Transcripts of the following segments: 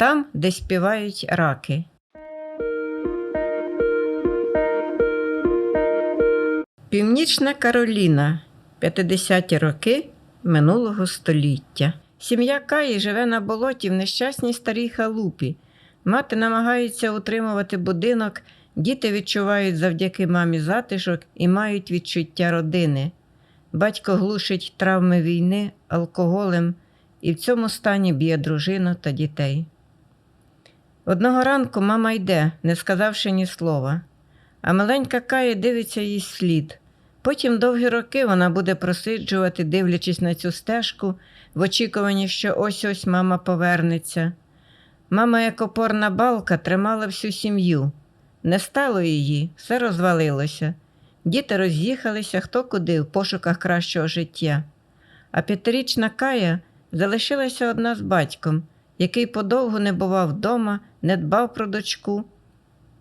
Там, де співають раки. Північна Кароліна. 50-ті роки минулого століття. Сім'я Каї живе на болоті в нещасній старій халупі. Мати намагається утримувати будинок, діти відчувають завдяки мамі затишок і мають відчуття родини. Батько глушить травми війни алкоголем і в цьому стані б'є дружину та дітей. Одного ранку мама йде, не сказавши ні слова, а маленька Кая дивиться їй слід. Потім довгі роки вона буде просиджувати, дивлячись на цю стежку, в очікуванні, що ось ось мама повернеться. Мама, як опорна балка, тримала всю сім'ю. Не стало її, все розвалилося. Діти роз'їхалися хто куди в пошуках кращого життя. А п'ятирічна Кая залишилася одна з батьком, який подовго не бував вдома, не дбав про дочку.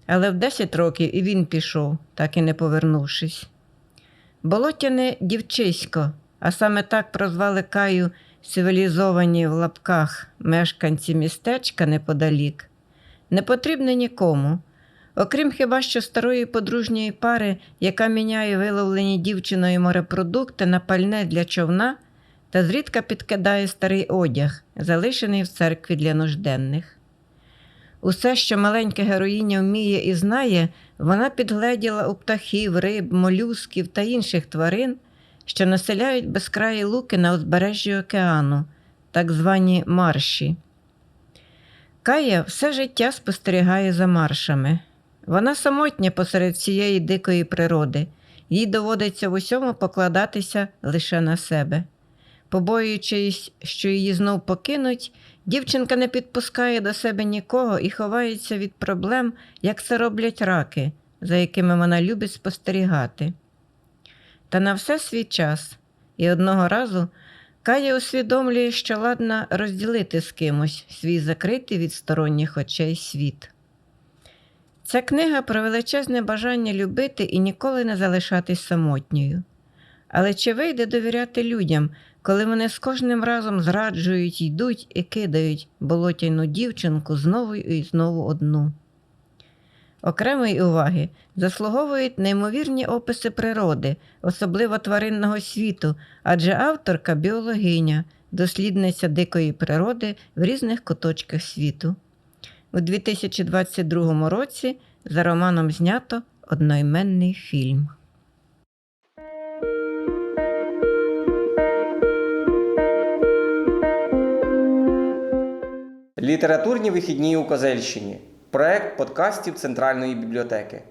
Але в 10 років і він пішов, так і не повернувшись. Болотяне дівчисько, а саме так прозвали Каю цивілізовані в лапках мешканці містечка неподалік, не потрібне нікому, окрім хіба що старої подружньої пари, яка міняє виловлені дівчиною морепродукти на пальне для човна та зрідка підкидає старий одяг, залишений в церкві для нужденних. Усе, що маленька героїня вміє і знає, вона підгледіла у птахів, риб, молюсків та інших тварин, що населяють безкраї луки на узбережжі океану, так звані марші. Кая все життя спостерігає за маршами. Вона самотня посеред цієї дикої природи, їй доводиться в усьому покладатися лише на себе. Побоюючись, що її знов покинуть, дівчинка не підпускає до себе нікого і ховається від проблем, як це роблять раки, за якими вона любить спостерігати. Та на все свій час, і одного разу Кая усвідомлює, що ладна розділити з кимось свій закритий від сторонніх очей світ. Ця книга про величезне бажання любити і ніколи не залишатись самотньою. Але чи вийде довіряти людям, коли вони з кожним разом зраджують, йдуть і кидають болотяну дівчинку знову і знову одну? Окремої уваги заслуговують неймовірні описи природи, особливо тваринного світу, адже авторка біологиня, дослідниця дикої природи в різних куточках світу. У 2022 році за романом знято одноіменний фільм. Літературні вихідні у Козельщині. Проект подкастів Центральної бібліотеки.